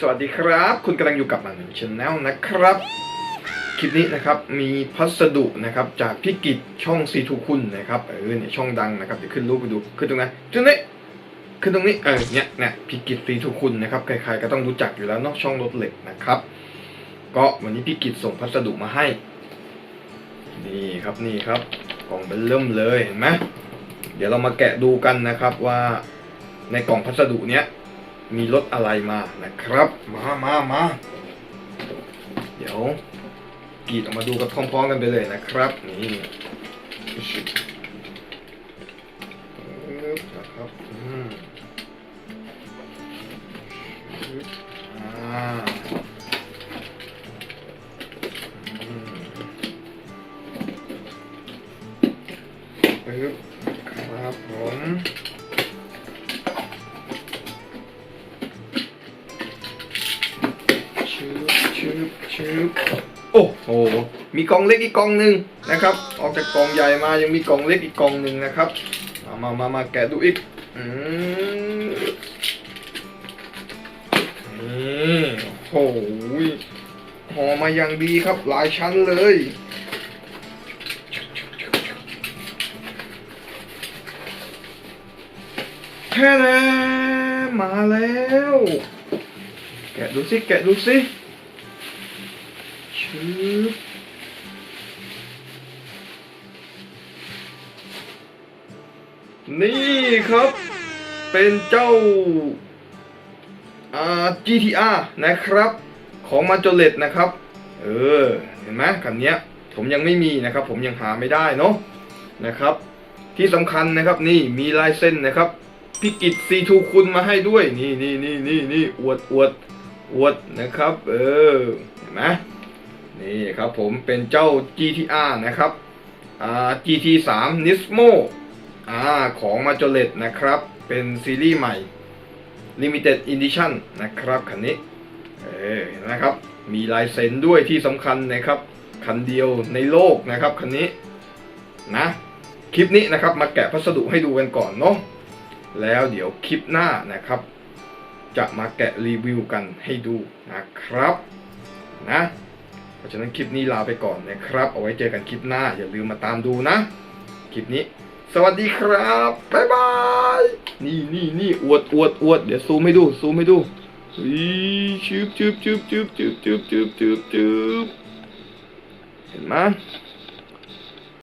สวัสดีครับ คุณกำลังอยู่กับมันชาแนลนะครับ คลิปนี้นะครับมีพัสดุนะครับจากพี่กิจช่องซีทูคุณนะครับเออเนี่ยช่องดังนะครับเดี๋ยวขึ้นรูปไปดูขึ้นตรงไหนตรงนี้ขึ้นตรงนี้เออเนี่ยเนี่ยพี่กิจซีทูคุณนะครับใครๆก็ต้องรู้จักอยู่แล้วเนาะช่องรถเหล็กนะครับ ก็วันนี้พี่กิจส่งพัสดุมาให้ นี่ครับนี่ครับกล่องเป็นเริ่มเลยเห็นไหมเดี๋ยวเรามาแกะดูกันนะครับว่าในกล่องพัสดุเนี้ย มีรถอะไรมานะครับ มามามาเดี๋ยวกรีดออกมาดูกันพร้อมๆกันไปเลยนะครับ นี่นะครับอืมชิบอ่าอืมปึ๊บครับผม บชืบโอ้โห มีกล่องเล็กอีกกล่องหนึ่งนะครับ ออกจากกล่องใหญ่มายังมีกล่องเล็กอีกกล่องหนึ่งนะครับมามามามาแกะดูอีกอืมโอ้โหห่อมาอย่างดีครับหลายชั้นเลยแค่แล้วมาแล้ว แกะดูสิแกะดูสิ ชืบนี่ครับ เป็นเจ้าอ่า GTR นะครับ ของมาจเลตนะครับ เออ เห็นไหมคันนี้ผมยังไม่มีนะครับ ผมยังหาไม่ได้เนาะนะครับ ที่สำคัญนะครับนี่มีลายเส้นนะครับพิกิตซีทูคุณมาให้ด้วย นี่นี่นี่นี่นี่อวดอวดอวดนะครับ เออ เห็นไหม นี่ครับผมเป็นเจ้า GTR นะครับอ่า GT 3 Nismo อ่าของมาจเลตนะครับ เป็นซีรีส์ใหม่ Limited Edition นะครับคันนี้เออนไหมครับ มีลายเซ็นด้วยที่สำคัญนะครับ คันเดียวในโลกนะครับคันนี้นะคลิปนี้นะครับมาแกะพัสดุให้ดูกันก่อนเนาะแล้วเดี๋ยวคลิปหน้านะครับ จะมาแกะรีวิวกันให้ดูนะครับนะ ราะฉะนั้นคลิปนี้ลาไปก่อนนะครับ เอาไว้เจอกันคลิปหน้า อย่าลืมมาตามดูนะ คลิปนี้ สวัสดีครับบ๊ายบายนี่นี่นี่อวดอวดอวดเดี๋ยวซูมให้ดูซูมให้ดูอีชืบชืบชืบชืบชืบชืบชืบชืบชืบเห็นไหม